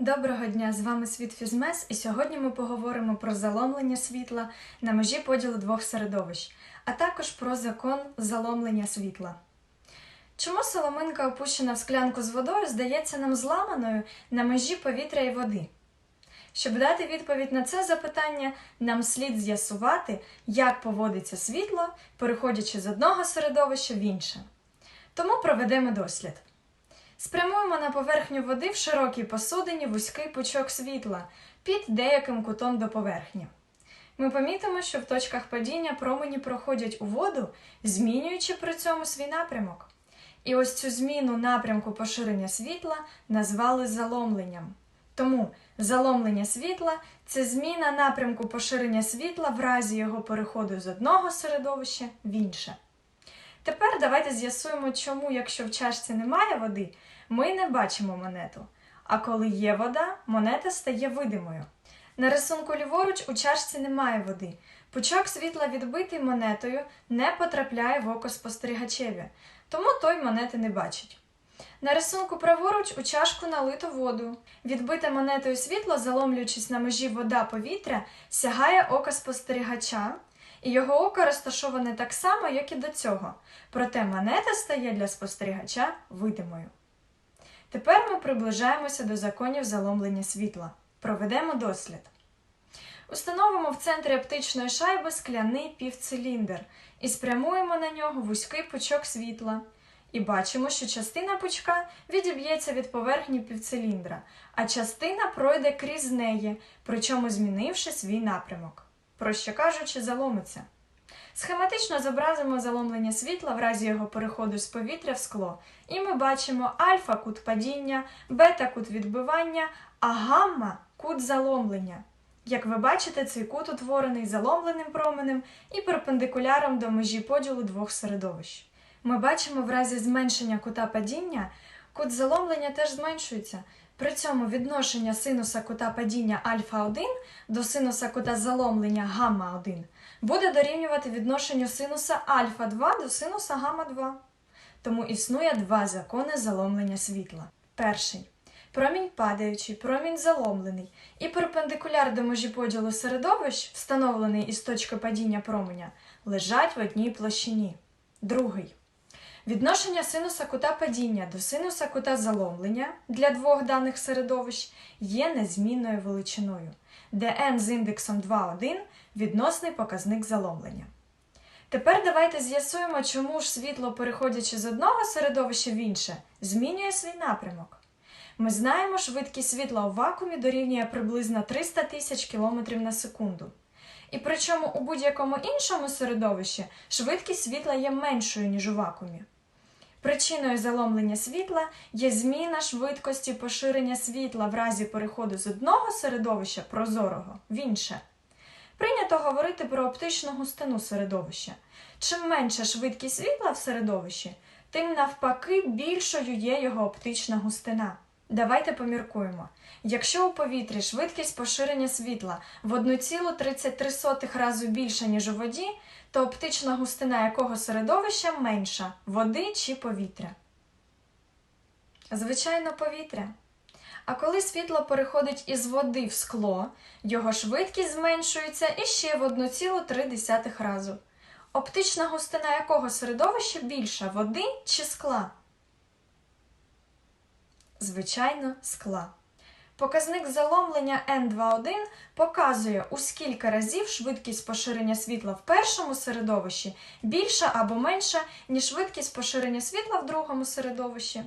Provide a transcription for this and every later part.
Доброго дня! З вами Світ Фізмес, і сьогодні ми поговоримо про заломлення світла на межі поділу двох середовищ, а також про закон заломлення світла. Чому соломинка, опущена в склянку з водою, здається нам зламаною на межі повітря і води? Щоб дати відповідь на це запитання, нам слід з'ясувати, як поводиться світло, переходячи з одного середовища в інше. Тому проведемо дослід. Спрямуємо на поверхню води в широкій посудині вузький пучок світла під деяким кутом до поверхні. Ми помітимо, що в точках падіння промені проходять у воду, змінюючи при цьому свій напрямок. І ось цю зміну напрямку поширення світла назвали заломленням. Тому заломлення світла це зміна напрямку поширення світла в разі його переходу з одного середовища в інше. Тепер давайте з'ясуємо, чому, якщо в чашці немає води, ми не бачимо монету. А коли є вода, монета стає видимою. На рисунку ліворуч у чашці немає води. Пучок світла, відбитий монетою, не потрапляє в око спостерігачеві, тому той монети не бачить. На рисунку праворуч у чашку налито воду. Відбите монетою світло, заломлюючись на межі вода повітря, сягає ока спостерігача, і його око розташоване так само, як і до цього. Проте монета стає для спостерігача видимою. Тепер ми приближаємося до законів заломлення світла. Проведемо дослід. Установимо в центрі оптичної шайби скляний півциліндр і спрямуємо на нього вузький пучок світла. І бачимо, що частина пучка відіб'ється від поверхні півциліндра, а частина пройде крізь неї, причому змінивши свій напрямок. Проще кажучи, заломиться. Схематично зобразимо заломлення світла в разі його переходу з повітря в скло, і ми бачимо альфа кут падіння, бета кут відбивання, а гамма кут заломлення. Як ви бачите, цей кут утворений заломленим променем і перпендикуляром до межі поділу двох середовищ. Ми бачимо в разі зменшення кута падіння, кут заломлення теж зменшується. При цьому відношення синуса кута падіння альфа 1 до синуса кута заломлення гамма 1 буде дорівнювати відношенню синуса альфа 2 до синуса гамма 2. Тому існує два закони заломлення світла. Перший промінь падаючий, промінь заломлений і перпендикуляр до межі поділу середовищ, встановлений із точки падіння променя, лежать в одній площині. Другий Відношення синуса кута падіння до синуса кута заломлення для двох даних середовищ є незмінною величиною, де n з індексом 2,1 відносний показник заломлення. Тепер давайте з'ясуємо, чому ж світло, переходячи з одного середовища в інше, змінює свій напрямок. Ми знаємо, швидкість світла у вакуумі дорівнює приблизно 300 тисяч км на секунду. І причому у будь-якому іншому середовищі швидкість світла є меншою, ніж у вакуумі. Причиною заломлення світла є зміна швидкості поширення світла в разі переходу з одного середовища прозорого в інше. Прийнято говорити про оптичну густину середовища. Чим менша швидкість світла в середовищі, тим навпаки більшою є його оптична густина. Давайте поміркуємо. Якщо у повітрі швидкість поширення світла в 1,33 разу більша, ніж у воді, то оптична густина якого середовища менша води чи повітря? Звичайно, повітря. А коли світло переходить із води в скло, його швидкість зменшується іще в 1,3 разу. Оптична густина якого середовища більша води чи скла? Звичайно, скла. Показник заломлення N21 показує, у скільки разів швидкість поширення світла в першому середовищі більша або менша, ніж швидкість поширення світла в другому середовищі.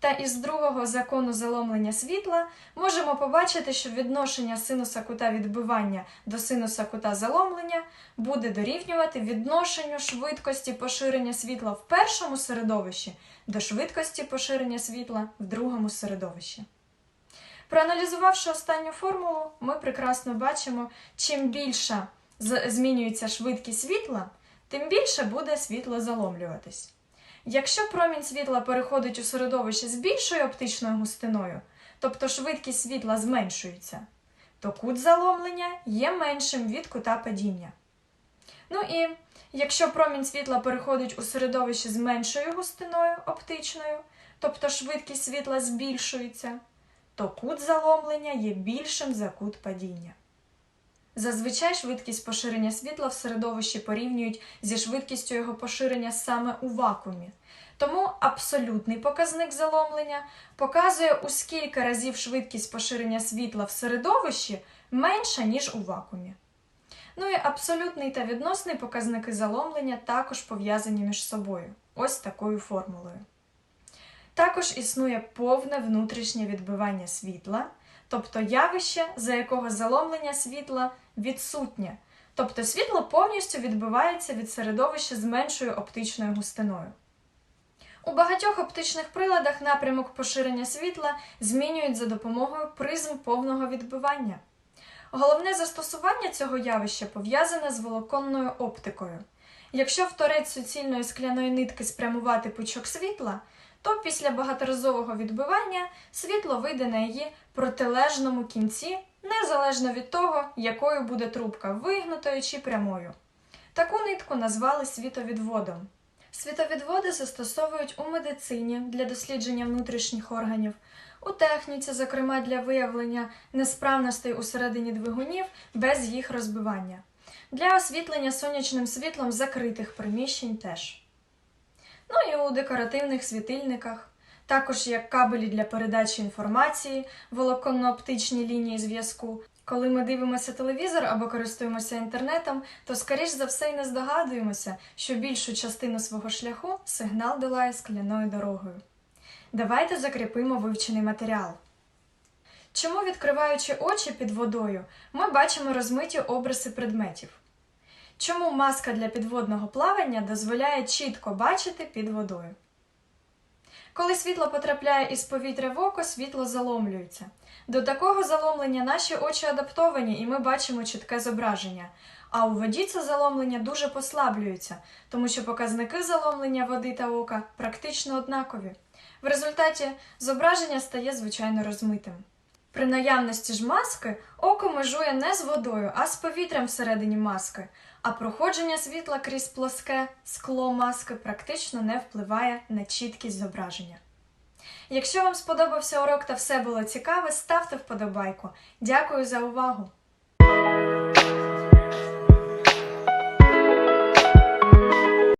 Та із другого закону заломлення світла можемо побачити, що відношення синуса кута відбивання до синуса кута заломлення буде дорівнювати відношенню швидкості поширення світла в першому середовищі до швидкості поширення світла в другому середовищі. Проаналізувавши останню формулу, ми прекрасно бачимо, чим більша змінюється швидкість світла, тим більше буде світло заломлюватись. Якщо промінь світла переходить у середовище з більшою оптичною густиною, тобто швидкість світла зменшується, то кут заломлення є меншим від кута падіння. Ну і якщо промінь світла переходить у середовище з меншою густиною оптичною, тобто швидкість світла збільшується, то кут заломлення є більшим за кут падіння. Зазвичай швидкість поширення світла в середовищі порівнюють зі швидкістю його поширення саме у вакуумі. Тому абсолютний показник заломлення показує у скільки разів швидкість поширення світла в середовищі менша, ніж у вакуумі. Ну і абсолютний та відносний показники заломлення також пов'язані між собою, ось такою формулою. Також існує повне внутрішнє відбивання світла, тобто явище, за якого заломлення світла відсутнє, тобто світло повністю відбивається від середовища з меншою оптичною густиною. У багатьох оптичних приладах напрямок поширення світла змінюють за допомогою призм повного відбивання. Головне застосування цього явища пов'язане з волоконною оптикою. Якщо в торець суцільної скляної нитки спрямувати пучок світла, то після багаторазового відбивання світло вийде на її протилежному кінці, незалежно від того, якою буде трубка вигнутою чи прямою. Таку нитку назвали світовідводом. Світовідводи застосовують у медицині для дослідження внутрішніх органів, у техніці, зокрема для виявлення несправностей усередині двигунів без їх розбивання, для освітлення сонячним світлом закритих приміщень теж. Ну і у декоративних світильниках, також як кабелі для передачі інформації, волоконно-оптичні лінії зв'язку. Коли ми дивимося телевізор або користуємося інтернетом, то скоріш за все й не здогадуємося, що більшу частину свого шляху сигнал долає скляною дорогою. Давайте закріпимо вивчений матеріал. Чому, відкриваючи очі під водою, ми бачимо розмиті обриси предметів? Чому маска для підводного плавання дозволяє чітко бачити під водою? Коли світло потрапляє із повітря в око, світло заломлюється. До такого заломлення наші очі адаптовані, і ми бачимо чітке зображення. А у воді це заломлення дуже послаблюється, тому що показники заломлення води та ока практично однакові. В результаті зображення стає звичайно розмитим. При наявності ж маски око межує не з водою, а з повітрям всередині маски, а проходження світла крізь плоске скло маски практично не впливає на чіткість зображення. Якщо вам сподобався урок та все було цікаве, ставте вподобайку. Дякую за увагу!